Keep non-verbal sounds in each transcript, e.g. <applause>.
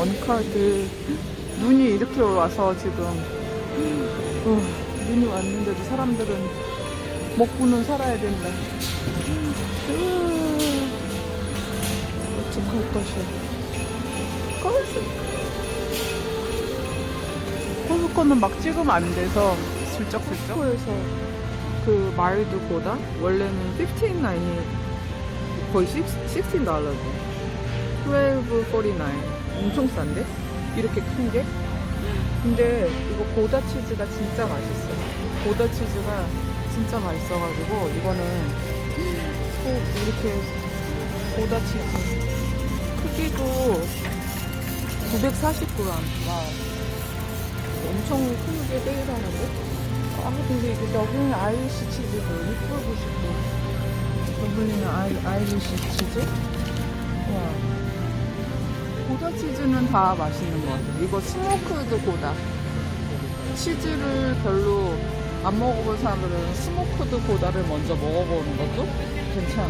그 눈이 이렇게 와서 지금 어, 눈이 왔는데도 사람들은 먹고는 살아야 된다. 으, 어떡할 것이야. 거스. 코스코는 막 찍으면 안 돼서 슬쩍슬쩍. 코에서 그 마일드 보다 원래는 15나인이 거의 16, 16달러고 12.49 엄청 싼데? 이렇게 큰 게? 근데 이거 고다 치즈가 진짜 맛있어 고다 치즈가 진짜 맛있어가지고 이거는 꼭 이렇게 고다 치즈 크기도 940g 와 엄청 크게 세일하는데? 아 근데 이게 여기는 아이리시 치즈도 이쁘고 싶고 더블리는 아이, 아이리시 치즈? 와 고다 치즈는 다 맛있는 것 같아요. 이거 스모크드 고다. 치즈를 별로 안 먹어본 사람들은 스모크드 고다를 먼저 먹어보는 것도 괜찮아.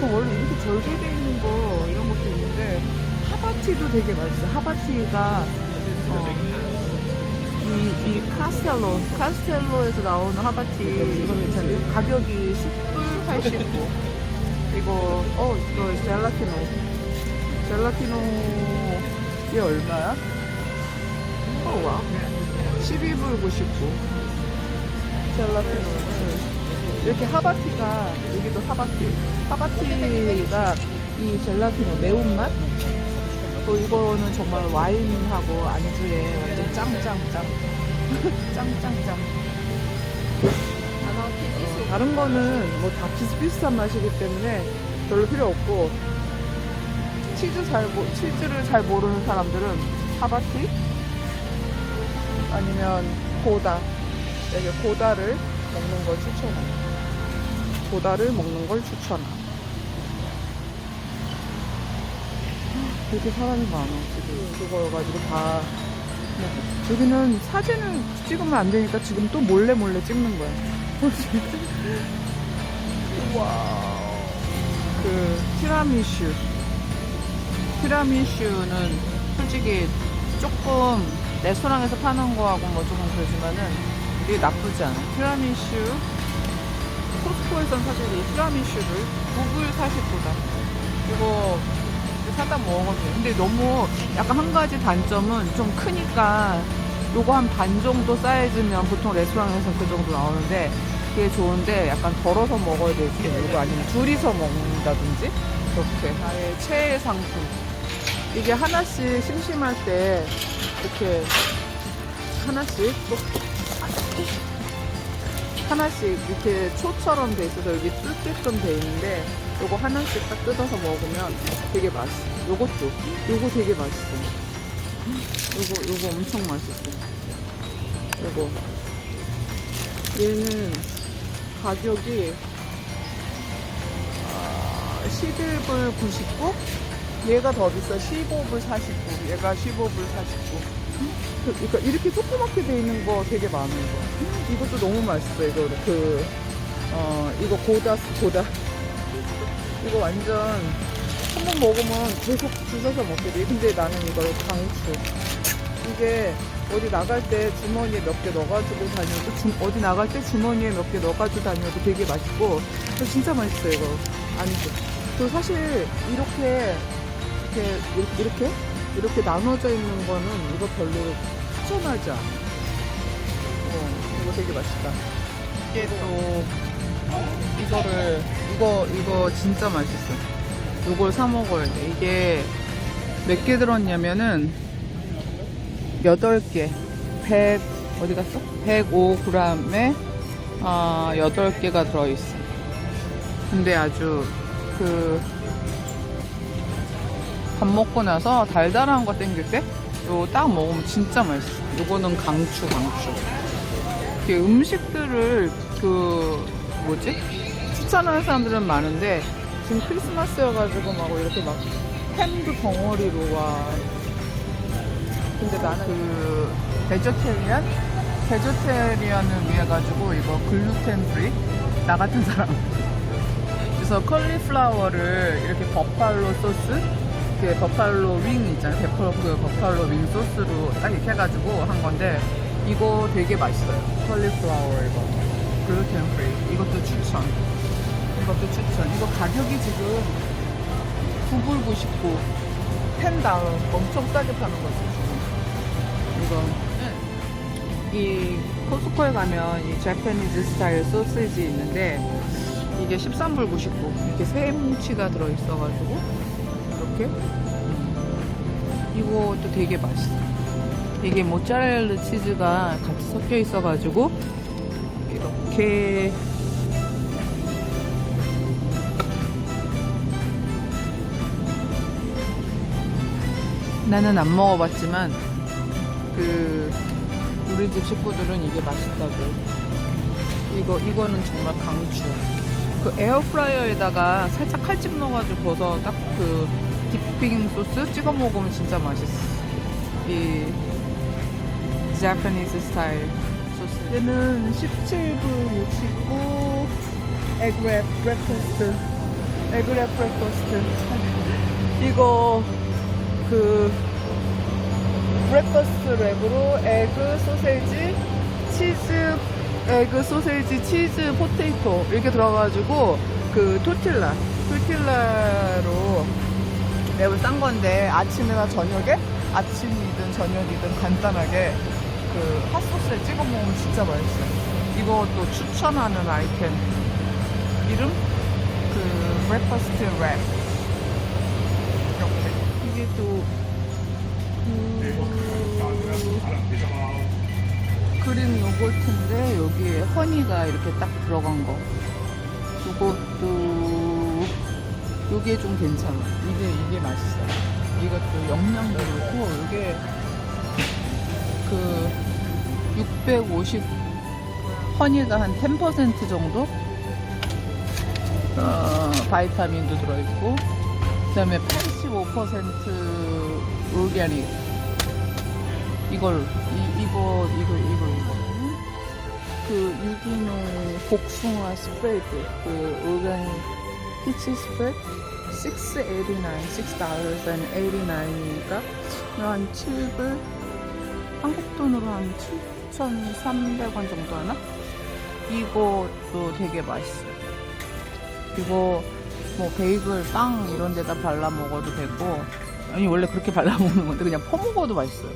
그 원래 이렇게 절개되어 있는 거 이런 것도 있는데 하바티도 되게 맛있어. 하바티가 어, 이, 이 카스텔로, 카스텔로에서 나오는 하바티 이거 괜찮아요. 가격이 10불 89. 이거 어 이거 젤라티노. 젤라티노 이게 얼마야? 어, 와 12불 99 젤라티노는 이렇게 하바티가 여기도 하바티. 하바티가 이 젤라티노 매운맛? 또 이거는 정말 와인하고 안주에 완전 짱짱짱. <laughs> 짱짱짱. 어, 다른 거는 뭐 다 비슷비슷한 맛이기 때문에 별로 필요 없고 치즈 잘 모, 치즈를 잘 모르는 사람들은 하바티 아니면 고다 여기 고다를 먹는 걸 추천해. 고다를 먹는 걸 추천해. 되게 사람이 많아 지금 그거 가지고 다 여기는 사진을 찍으면 안 되니까 지금 또 몰래 몰래 찍는 거야. <laughs> 와. 그 티라미슈. 티라미슈는 솔직히 조금 레스토랑에서 파는 거하고 뭐 조금 그러지만은 이게 나쁘지 않아. 티라미슈 코스코에선 사실 이 티라미슈를 9불 40보다 이거 사다 먹었거든요. 근데 너무 약간 한 가지 단점은 좀 크니까 요거 한 반 정도 사이즈면 보통 레스토랑에서 그 정도 나오는데 그게 좋은데 약간 덜어서 먹어야 될때 이거 아니면 둘이서 먹는다든지 그렇게 나의 최애 상품 이게 하나씩 심심할 때 이렇게 하나씩 또 하나씩 이렇게 초처럼 돼 있어서 여기 뜯게끔 돼 있는데 요거 하나씩 딱 뜯어서 먹으면 되게 맛있어. 요것도. 요거 되게 맛있어. 요거 요거 엄청 맛있어. 요거. 얘는 가격이 아, 11불 99 얘가 더 비싸 15불 49 얘가 15불 49 그러니까 이렇게 조그맣게 돼 있는 거 되게 많은 거. 이것도 너무 맛있어. 이거 그 어, 이거 고다 고다. 이거 완전 한 번 먹으면 계속 주워서 먹게 돼. 근데 나는 이걸 강추. 이게 어디 나갈 때 주머니에 몇 개 넣어가지고 다녀도 주- 어디 나갈 때 주머니에 몇 개 넣어가지고 다녀도 되게 맛있고 진짜 맛있어 이거 안주. 그리고 사실 이렇게 이렇게 이렇게 이렇게 나눠져 있는 거는 이거 별로 추천하지 않아. 어, 이거 되게 맛있다. 이게 또 이거를 이거 이거 진짜 맛있어. 이걸 사 먹어야 돼. 이게 몇 개 들었냐면은 8개. 100 어디 갔어? 105g에 아, 8개가 들어 있어. 근데 아주 그 밥 먹고 나서 달달한 거 땡길 때 이거 딱 먹으면 진짜 맛있어. 이거는 강추 강추. 이렇게 음식들을 그 뭐지 추천하는 사람들은 많은데 지금 크리스마스여가지고 막 이렇게 막 햄도 덩어리로 와. 근데 나는 그 베저테리안 베저테리안을 위해 가지고 이거 글루텐 프리 나 같은 사람. 그래서 컬리플라워를 이렇게 버팔로 소스 그 버팔로 윙 있잖아요. 버팔로 그 버팔로 윙 소스로 딱 이렇게 해가지고 한 건데 이거 되게 맛있어요. 컬리플라워 이거 글루텐 프리 이것도 추천. 이것도 추천. 이거 가격이 지금 9불 99. 10다운 엄청 싸게 파는 거지. 이거 이 코스코에 가면 이 재패니즈 스타일 소시지 있는데 이게 13불 99 이렇게 세 뭉치가 들어있어가지고 이렇게? 음. 이것도 되게 맛있어. 이게 모짜렐라 치즈가 같이 섞여 있어가지고 이렇게 나는 안 먹어봤지만 그 우리 집 식구들은 이게 맛있다고. 이거 이거는 정말 강추. 그 에어프라이어에다가 살짝 칼집 넣어가지고 버서 딱그 디핑 소스 찍어 먹으면 진짜 맛있어. 이 Japanese 스타일 소스. 얘는 17불 69 에그랩 브렉퍼스트 에그랩 브렉퍼스트 이거 그 브렉퍼스트 랩으로 에그 소세지 치즈 에그 소세지 치즈 포테이토 이렇게 들어가지고 그 토틸라 토틸라로 랩을 싼 건데 아침이나 저녁에? 아침이든 저녁이든 간단하게 그 핫소스에 찍어 먹으면 진짜 맛있어요. 이것도 추천하는 아이템. 이름? 그 브렉퍼스트 랩 이렇게. 이게 또 그... 그릭 요거트인데 여기에 허니가 이렇게 딱 들어간 거. 요것도 요게 좀 괜찮아. 이게 이게 맛있어. 이것도 영양도 좋고 이게 그 650 허니가 한 10% 정도? 어, 바이타민도 들어있고 그 다음에 85% 올게닉 이걸 이, 이거 이거 이거 이거. 그 유기농 복숭아 스프레드 그 올가닉 피치 스프레드 689 6,89이니까 한 7불 한국 돈으로 한 7,300원 정도 하나? 이것도 되게 맛있어요. 이거 뭐 베이글 빵 이런 데다 발라 먹어도 되고 아니 원래 그렇게 <laughs> 발라 먹는 건데 그냥 퍼먹어도 맛있어요.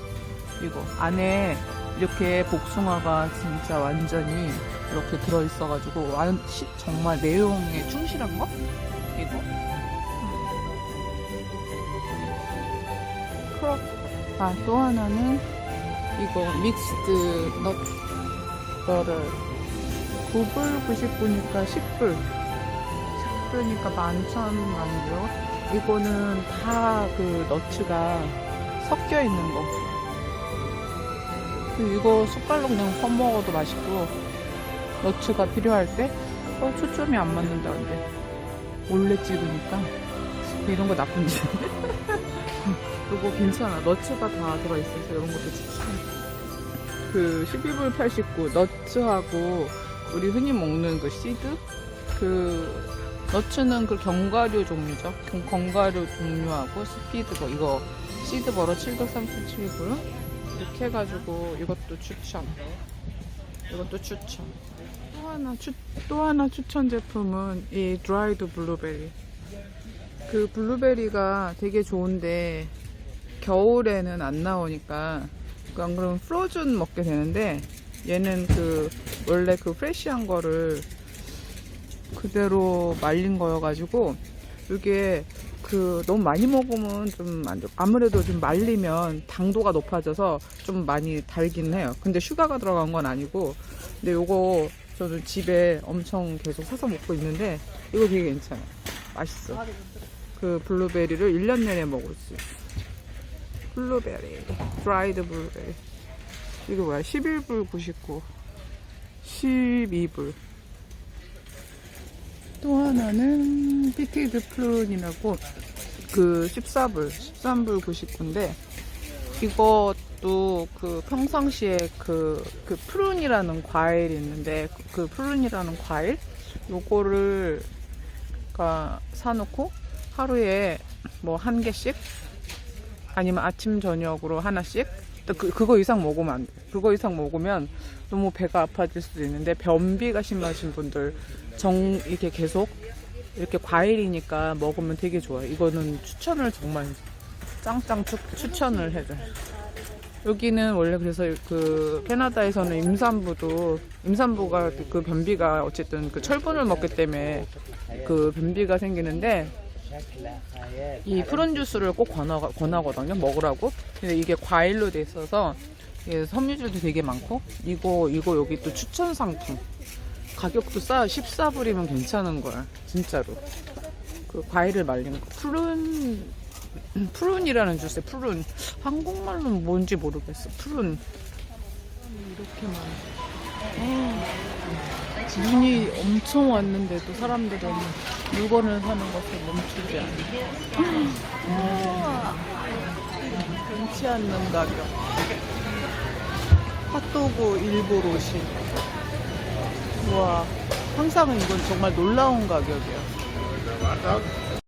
이거. 안에 이렇게 복숭아가 진짜 완전히 이렇게 들어있어가지고 완 시- 정말 내용에 충실한 거? 이거. 크롭. 아또 하나는 이거 믹스드 넛 버터 9불 99니까 10불. 10불이니까 11,000원이죠 이거는 다 그 너츠가 섞여 있는 거. 그리고 이거 숟갈로 그냥 퍼먹어도 맛있고, 너츠가 필요할 때, 어, 초점이 안 맞는다, 근데. 몰래 찍으니까. 이런 거 나쁜 짓. 이거 괜찮아. 너츠가 다 들어있어서 이런 것도. 그 12불 89, 너츠하고 우리 흔히 먹는 그 시드? 그 너츠는 그 견과류 종류죠. 견- 견과류 종류하고 스피드 거 이거 시드 버러 737불 이렇게 해가지고 이것도 추천. 이것도 추천. 또 하나 추, 또 하나 추천 제품은 이 드라이드 블루베리. 그 블루베리가 되게 좋은데 겨울에는 안 나오니까 안 그러면 프로즌 먹게 되는데 얘는 그 원래 그 프레쉬한 거를 그대로 말린 거여가지고 이게 그 너무 많이 먹으면 좀. 아무래도 좀 말리면 당도가 높아져서 좀 많이 달긴 해요. 근데 슈가가 들어간 건 아니고 근데 요거 저는 집에 엄청 계속 사서 먹고 있는데 이거 되게 괜찮아. 맛있어. 그 블루베리를 1년 내내 먹을 수 있어. 블루베리, 드라이드 블루베리. 이거 뭐야? 11불 99. 12불. 또 하나는 피티드 플룬이라고 그 14불, 13불 99인데 이것도 그 평상시에 그, 그 프룬이라는 과일이 있는데 그 프룬이라는 과일 요거를 가 사놓고 하루에 뭐 한 개씩 아니면 아침 저녁으로 하나씩 또 그, 그거 이상 먹으면 안 돼. 그거 이상 먹으면 너무 배가 아파질 수도 있는데 변비가 심하신 분들 정 이렇게 계속 이렇게 과일이니까 먹으면 되게 좋아요. 이거는 추천을 정말 짱짱 추, 추천을 해줘요. 여기는 원래 그래서 그 캐나다에서는 임산부도 임산부가 그 변비가 어쨌든 그 철분을 먹기 때문에 그 변비가 생기는데 이 푸른 주스를 꼭 권하, 권하 거든요 먹으라고. 근데 이게 과일로 돼 있어서 섬유질도 되게 많고 이거 이거 여기 또 추천 상품. 가격도 싸 14불이면 괜찮은 거야 진짜로. 그 과일을 말린 거. 푸른 푸른이라는 주스 푸른. 한국말로는 뭔지 모르겠어. 푸른. 이렇게 많아 눈이 엄청 왔는데도 사람들은 물건을 사는 것을 멈추지 않아. 괜치 않는 가격. 핫도그 일본 옷이 우와. 항상은 이건 정말 놀라운 가격이야